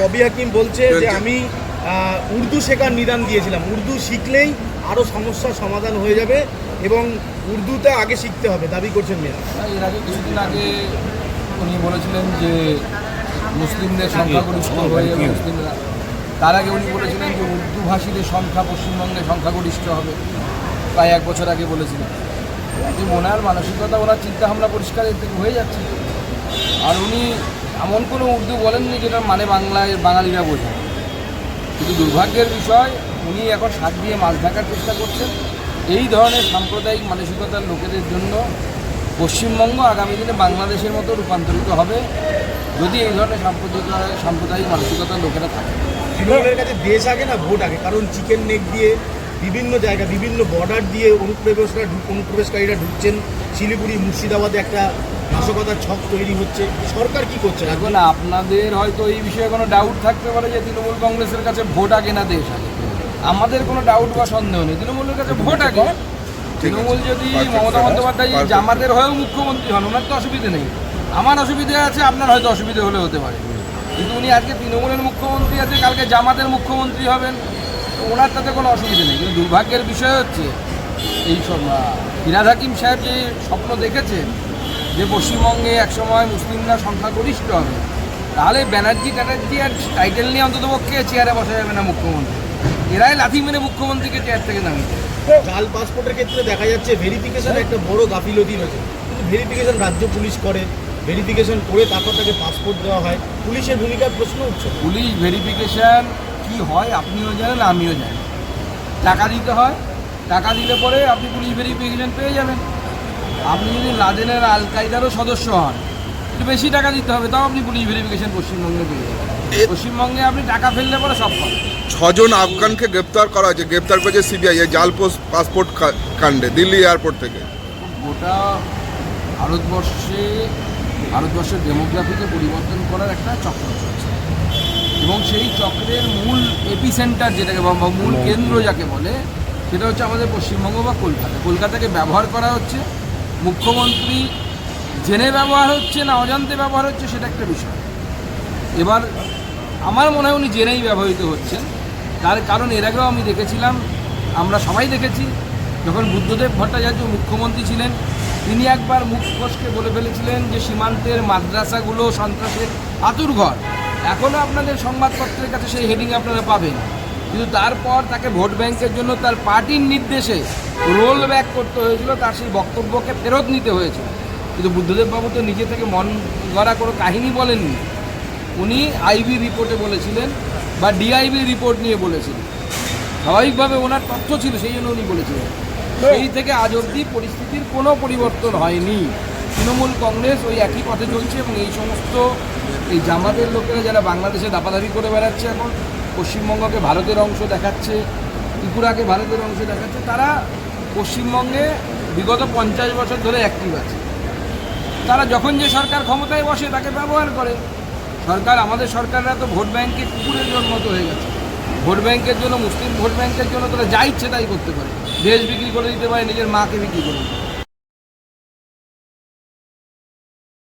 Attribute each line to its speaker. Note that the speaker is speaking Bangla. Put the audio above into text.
Speaker 1: ববি হাকিম বলছে যে আমি উর্দু শেখার নিদান দিয়েছিলাম। উর্দু শিখলেই আরও সমস্যার সমাধান হয়ে যাবে এবং উর্দুটা আগে শিখতে হবে দাবি করছেন মেয়েরা।
Speaker 2: এর আগে কিছুদিন আগে উনি বলেছিলেন যে মুসলিমদের সংখ্যাগরিষ্ঠ হয়ে যাবে মুসলিমরা তার আগে উনি বলেছিলেন যে উর্দু ভাষীদের সংখ্যা পশ্চিমবঙ্গে সংখ্যাগরিষ্ঠ হবে। প্রায় এক বছর আগে বলেছিলেন। যে মনার মানসিকতা ওনার চিন্তাভাবনা পরিষ্কার এর থেকে হয়ে যাচ্ছে। আর উনি এমন কোনো উর্দু বলেননি যেটা মানে বাংলায়, বাঙালিরা বোঝে। কিন্তু দুর্ভাগ্যের বিষয়, উনি এখন শাক দিয়ে মাছ ঢাকার চেষ্টা করছেন। এই ধরনের সাম্প্রদায়িক মানসিকতার লোকেদের জন্য পশ্চিমবঙ্গ আগামী দিনে বাংলাদেশের মতো রূপান্তরিত হবে, যদি এই ধরনের সাম্প্রদায়িক সাম্প্রদায়িক মানসিকতার লোকেরা থাকে।
Speaker 1: তৃণমূলের কাছে দেশ আগে না ভোট আগে? কারণ চিকেন নেক দিয়ে বিভিন্ন জায়গা, বিভিন্ন বর্ডার দিয়ে অনুপ্রবেশরা অনুপ্রবেশকারীরা ঢুকছেন। শিলিগুড়ি, মুর্শিদাবাদে একটা নাশকতার ছক তৈরি হচ্ছে। সরকার কি করছে?
Speaker 2: এখন আপনাদের হয়তো এই বিষয়ে কোনো ডাউট থাকতে পারে যে তৃণমূল কংগ্রেসের কাছে ভোট আগে না দেশ আগে। আমাদের কোনো ডাউট বা সন্দেহ নেই। তৃণমূলের কাছে ভোট আগে। তৃণমূল যদি মমতা বন্দ্যোপাধ্যায় জামাতের হয়েও মুখ্যমন্ত্রী হন ওনার তো অসুবিধে নেই। আমার অসুবিধে আছে আপনার হয়তো অসুবিধে হলে হতে পারে। কিন্তু উনি আজকে তৃণমূলের মুখ্যমন্ত্রী আছে কালকে জামাতের মুখ্যমন্ত্রী হবেন তো ওনার তাতে কোনো অসুবিধে নেই। কিন্তু দুর্ভাগ্যের বিষয় হচ্ছে এই সব ফিরাদ হাকিম সাহেব যে স্বপ্ন দেখেছেন যে পশ্চিমবঙ্গে একসময় মুসলিমরা সংখ্যাগরিষ্ঠ হবে তাহলে ব্যানার্জি ট্যানার্জি আর টাইটেল নিয়ে অন্তত পক্ষে চেয়ারে বসা যাবে না মুখ্যমন্ত্রী। এরাই লাথি মেরে মুখ্যমন্ত্রীকে চেয়ার থেকে নামিয়ে দেয়।
Speaker 1: জাল পাসপোর্টের ক্ষেত্রে দেখা যাচ্ছে ভেরিফিকেশন একটা বড় গাফিলতি রয়েছে। ভেরিফিকেশন রাজ্য পুলিশ করে ভেরিফিকেশন করে তারপর তাকে পাসপোর্ট দেওয়া হয়। পুলিশের ভূমিকার প্রশ্ন উঠছে।
Speaker 2: পুলিশ ভেরিফিকেশান কি হয় আপনিও জানেন আমিও জানি। টাকা দিতে হয় টাকা দিলে পরে আপনি পুলিশ ভেরিফিকেশান পেয়ে যাবেন। আপনি যদি লাদেনের আল কায়দারও সদস্য হন একটু বেশি টাকা দিতে হবে তাও আপনি পুলিশ ভেরিফিকেশন পশ্চিমবঙ্গে পেয়ে যাবেন। পশ্চিমবঙ্গে আপনি টাকা ফেললে পরে সব পাবেন।
Speaker 3: ছজন আফগানকে গ্রেপ্তার করা হয়েছে গ্রেপ্তার করেছে সিবিআই এই জাল পোস্ট পাসপোর্ট কাণ্ডে দিল্লি এয়ারপোর্ট থেকে।
Speaker 2: গোটা ভারতবর্ষে ভারতবর্ষের ডেমোগ্রাফিকে পরিবর্তন করার একটা চক্র চলছে। এবং সেই চক্রের মূল এপি সেন্টার যেটাকে বা মূল কেন্দ্র যাকে বলে সেটা হচ্ছে আমাদের পশ্চিমবঙ্গ বা কলকাতা। কলকাতাকে ব্যবহার করা হচ্ছে মুখ্যমন্ত্রী জেনে ব্যবহার হচ্ছে না অজান্তে ব্যবহার হচ্ছে সেটা একটা বিষয়। এবার আমার মনে হয় উনি জেনেই ব্যবহৃত হচ্ছেন। তার কারণ এর আগেও আমি দেখেছিলাম, আমরা সবাই দেখেছি, যখন বুদ্ধদেব ভট্টাচার্য মুখ্যমন্ত্রী ছিলেন, তিনি একবার মুখ ফসকে বলে ফেলেছিলেন যে সীমান্তের মাদ্রাসাগুলো সন্ত্রাসের আতুর ঘর এখনও আপনাদের সংবাদপত্রের কাছে সেই হেডিং আপনারা পাবেন। কিন্তু তারপর তাকে ভোট ব্যাংকের জন্য তার পার্টির নির্দেশে রোল ব্যাক করতে হয়েছিল, তার সেই বক্তব্যকে ফেরত নিতে হয়েছিল। কিন্তু বুদ্ধদেব বাবু তো নিজে থেকে মন গড়া কোনো কাহিনী বলেননি। উনি আইবি রিপোর্টে বলেছিলেন বা ডিআইবি রিপোর্ট নিয়ে বলেছিলেন। স্বাভাবিকভাবে ওনার তথ্য ছিল, সেই জন্য উনি বলেছিলেন। সেই থেকে আজ অবধি পরিস্থিতির কোনো পরিবর্তন হয়নি। তৃণমূল কংগ্রেস ওই একই পথে চলছে এবং এই সমস্ত এই জামাতের লোকেরা যারা বাংলাদেশে দাপাদাপি করে বেড়াচ্ছে এখন পশ্চিমবঙ্গকে ভারতের অংশ দেখাচ্ছে, ত্রিপুরাকে ভারতের অংশ দেখাচ্ছে, তারা পশ্চিমবঙ্গে বিগত পঞ্চাশ বছর ধরে অ্যাক্টিভ আছে। তারা যখন যে সরকার ক্ষমতায় বসে, তাকে ব্যবহার করে। সরকার, আমাদের সরকাররা তো ভোট ব্যাংকে কুকুরের মতো হয়ে গেছে। ভোট ব্যাংকের জন্য, মুসলিম ভোট ব্যাংকের জন্য তারা যা ইচ্ছে তাই করতে পারে। দেশ বিক্রি করে দিতে পারে, নিজের মাকে বিক্রি করে দিতে পারে।